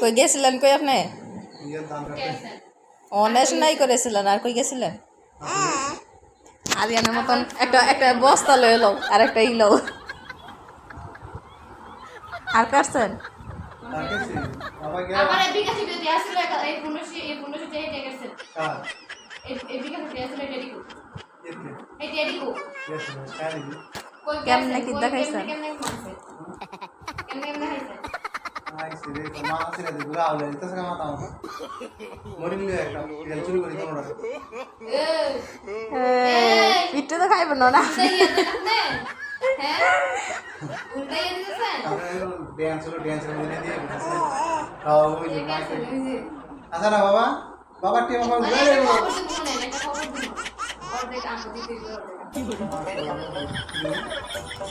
কই গেছিলেন? কই আপনি? ইয়ের দাম কে অনেস নাই করেছিলেন। আর কই গেছিলেন? আরিয়ানের মতন একটা একটা বস্তা লয়ে লও আর একটা ই লও। আর কাটছেন আর আমার এই বিকাশে যদি আসলে এক- এই পনেরোশো এই পনেরোশো টাকা দিয়ে গেছে। কার এই- এই বিকাশে যদি আসলে এটা দিকো। এতে এটা এদিকো। গেছে কারি কই কেমনে গেছে? কি কই দেখাইছে? কেমনে কেমনে মারছে? কেমনে কেমনে খাইছে? আইছে রে মা আছে রে ঘুরা আউলে এটা সঙ্গে মাথা মাথা মরি মিলে একটা তেল চুরি করে কোনটা এই, পিঠে তো খাইবেন না উল্টাইয়া দেন আপনি? হ্যাঁ? উল্টাইয়া দিতেছেন? তারপরে ড্যান্স হলো ড্যান্সের মধ্যে দিয়ে দিতেছে খাওয়া ওই যে ঠিক মাইক আছে, এই যে। আচ্ছা না বাবা বাবা টিম বাবা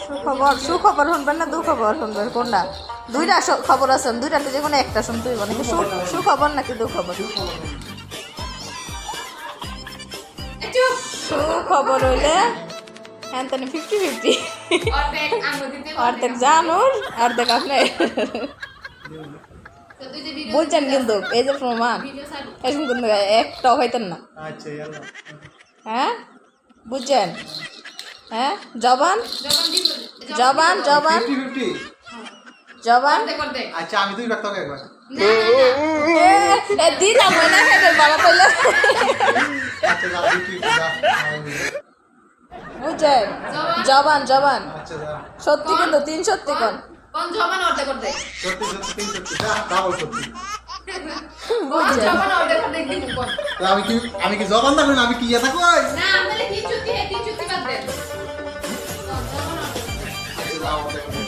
সুখবর সুখবর শুনবেন না দুখবর শুনবেন? কোনটা? দুইটা খবর আছে দুইটাতে যে কোনো একটা শুনতে হইব নাকি? সুখবর নাকি দুখবর? সুখবর হইলে তাহলে ফিফটি ফিফটি অর্ধেক জানুর অর্ধেক আপনি দিতে কিন্তু এই যে প্রমাণ কিন্তু একটাও হইতেন না। আচ্ছা হ্যাঁ? বুঝছেন? হ্যাঁ? জবান? জবান জবান? জবান। আচ্ছা আমি তুই রাখতে একবার। দিলাম বাবা আচ্ছা বুঝছেন? জবান? জবান আচ্ছা সত্যি কিন্তু তিন সত্যি কোন? আমি কি আমি কি জবান না আমি কি ইয়ে থাকব?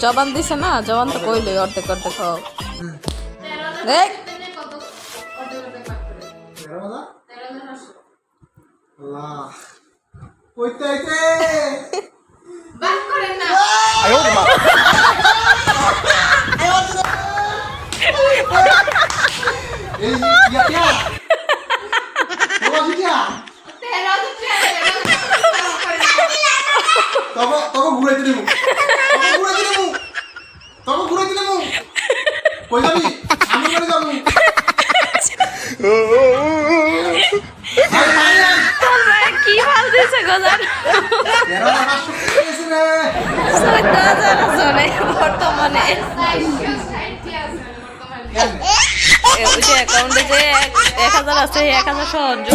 জবান দিছে না জবান তো কইলই অর্ধেক অর্ধেক হোক। দেখ। তবে তবে ঘুরাইতে দেবো। কই যাবি আমি করে যাব কি ভালো দিছে গজার তেরো হাজার পাঁচশো পেয়েছি রে। চোদ্দ হাজার আছে বর্তমানে। ওই যে অ্যাকাউন্টে যে এক- হাজার আছে এক হাজার না?